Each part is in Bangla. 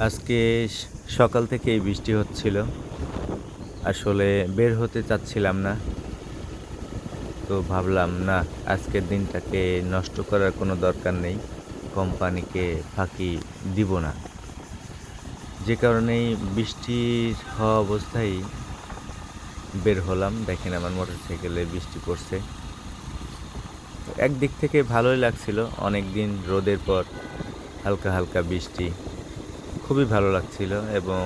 আজকে সকাল থেকেই বৃষ্টি হচ্ছিল। আসলে বের হতে চাচ্ছিলাম না। তো ভাবলাম, না, আজকের দিনটাকে নষ্ট করার কোনো দরকার নেই। কোম্পানিকে ফাঁকি দিব না। যে কারণেই বৃষ্টির হওয়া অবস্থায় বের হলাম। দেখেন আমার মোটরসাইকেলে বৃষ্টি পড়ছে। একদিক থেকে ভালোই লাগছিল। অনেক দিন রোদের পর হালকা হালকা বৃষ্টি। খুবই ভালো লাগছিল এবং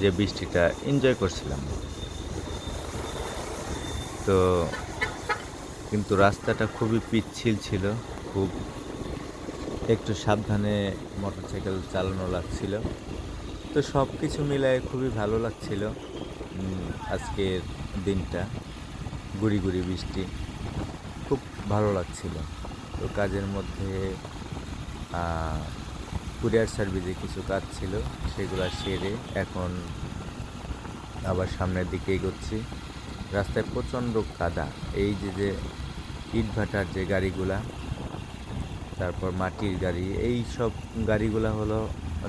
যে বৃষ্টিটা এনজয় করছিলাম। তো কিন্তু রাস্তাটা খুবই পিচ্ছিল ছিল, খুব একটু সাবধানে মোটরসাইকেল চালানো লাগছিল। তো সব কিছু মিলায় খুবই ভালো লাগছিল আজকের দিনটা। গুড়ি গুড়ি বৃষ্টি, খুব ভালো লাগছিল। তো কাজের মধ্যে কুরিয়ার সার্ভিসে কিছু কাজ ছিল, সেগুলো সেরে এখন আবার সামনের দিকে এগোচ্ছি। রাস্তায় প্রচণ্ড কাদা। এই যে যে ইটভাটার যে গাড়িগুলা, তারপর মাটির গাড়ি, এই সব গাড়িগুলা হলো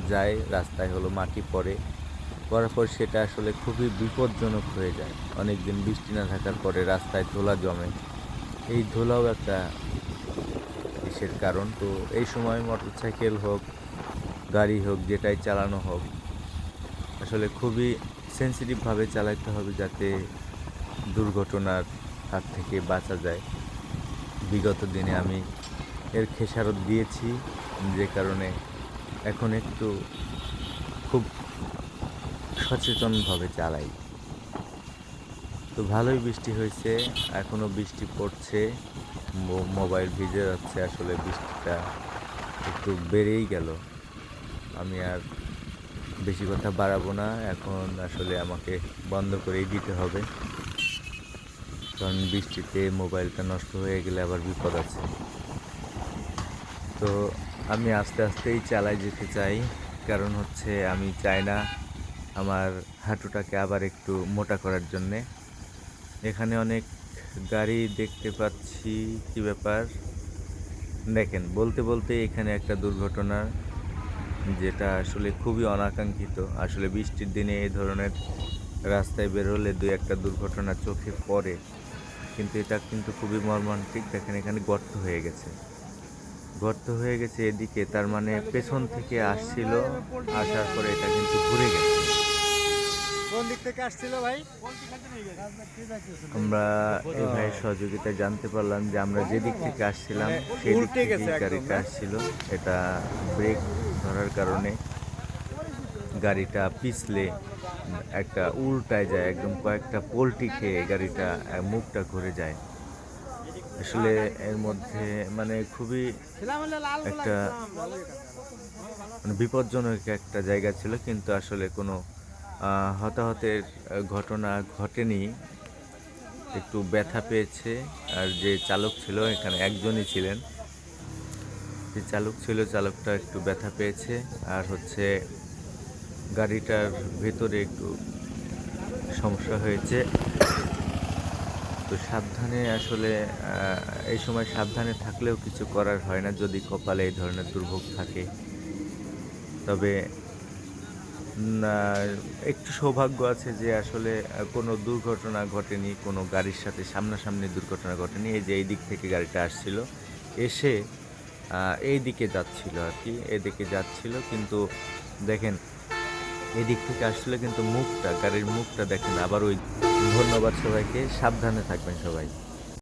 যায়, রাস্তায় হলো মাটি পড়ে। পরার পর সেটা আসলে খুবই বিপজ্জনক হয়ে যায়। অনেক দিন বৃষ্টি না থাকার পরে রাস্তায় ধুলা জমে। এই ধুলাও একটা কিসের কারণ? তো এই সময় মোটরসাইকেল হোক গাড়ি হোক, যেটাই চালানো হোক, আসলে খুবই সেন্সিটিভভাবে চালাতে হবে যাতে দুর্ঘটনার হাত থেকে বাঁচা যায়। বিগত দিনে আমি এর খেসারত দিয়েছি, যে কারণে এখন একটু খুব সচেতনভাবে চালাই। তো ভালোই বৃষ্টি হয়েছে এখনও বৃষ্টি পড়ছে মোবাইল ভিজে যাচ্ছে, আসলে বৃষ্টিটা একটু বেড়েই গেল। আমি আর বেশি কথা বাড়াবো না। এখন আসলে আমাকে বন্ধ করেই দিতে হবে। কারণ বৃষ্টিতে মোবাইলটা নষ্ট হয়ে গেলে আবার বিপদ আছে। তো আমি আস্তে আস্তেই চালাই যেতে চাই। কারণ হচ্ছে আমি চাই না আমার হাঁটুটাকে আবার একটু মোটা করার জন্যে। এখানে অনেক গাড়ি দেখতে পাচ্ছি, কি ব্যাপার? দেখেন, বলতে বলতে এখানে একটা দুর্ঘটনা। যেটা আসলে খুবই অনাকাঙ্ক্ষিত। আসলে বৃষ্টির দিনে এই ধরনের রাস্তায় বেরোলে দুই একটা দুর্ঘটনা চোখে পড়ে। কিন্তু এটা কিন্তু খুবই মর্মান্তিক। দেখেন এখানে গর্ত হয়ে গেছে। গর্ত হয়ে গেছে এদিকে তার মানে পেছন থেকে আসছিল আসার পরে এটা কিন্তু ঘুরে গেছে। কোন দিক থেকে আসছিল ভাই? আমরা এই ভাইয়ের সহযোগিতায় জানতে পারলাম যে আমরা যে দিক থেকে আসছিলাম সেই দিক উল্টে গেছে থেকে গাড়িটা আসছিল। এটা ব্রেক ধরার কারণে গাড়িটা পিছলে একটা উল্টায় যায়, একদম কয়েকটা পোল্টি খেয়ে গাড়িটা মুখটা ঘুরে যায়। আসলে এর মধ্যে মানে খুবই একটা মানে বিপজ্জনক একটা জায়গা ছিল, কিন্তু আসলে কোনো হতাহতের ঘটনা ঘটেনি। একটু ব্যথা পেয়েছে, আর যে চালক ছিল, এখানে একজনই ছিলেন। যে চালক ছিল, চালকটা একটু ব্যথা পেয়েছে আর হচ্ছে গাড়িটার ভেতরে একটু সমস্যা হয়েছে। তো সাবধানে আসলে এই সময় সাবধানে থাকলেও কিছু করার হয় না যদি কপালে এই ধরনের দুর্ভোগ থাকে। তবে একটু সৌভাগ্য আছে যে আসলে কোনো দুর্ঘটনা ঘটেনি, কোনো গাড়ির সাথে সামনাসামনি দুর্ঘটনা ঘটেনি। এই যে এই দিক থেকে গাড়িটা আসছিল, এসে এই দিকে যাচ্ছিল আর কি, এদিকে যাচ্ছিল, কিন্তু দেখেন, এদিক থেকে আসলে কিন্তু মুখটা, গাড়ির মুখটা দেখেন, আবার ওই ধন্যবাদ সবাইকে, সাবধানে থাকবেন সবাই।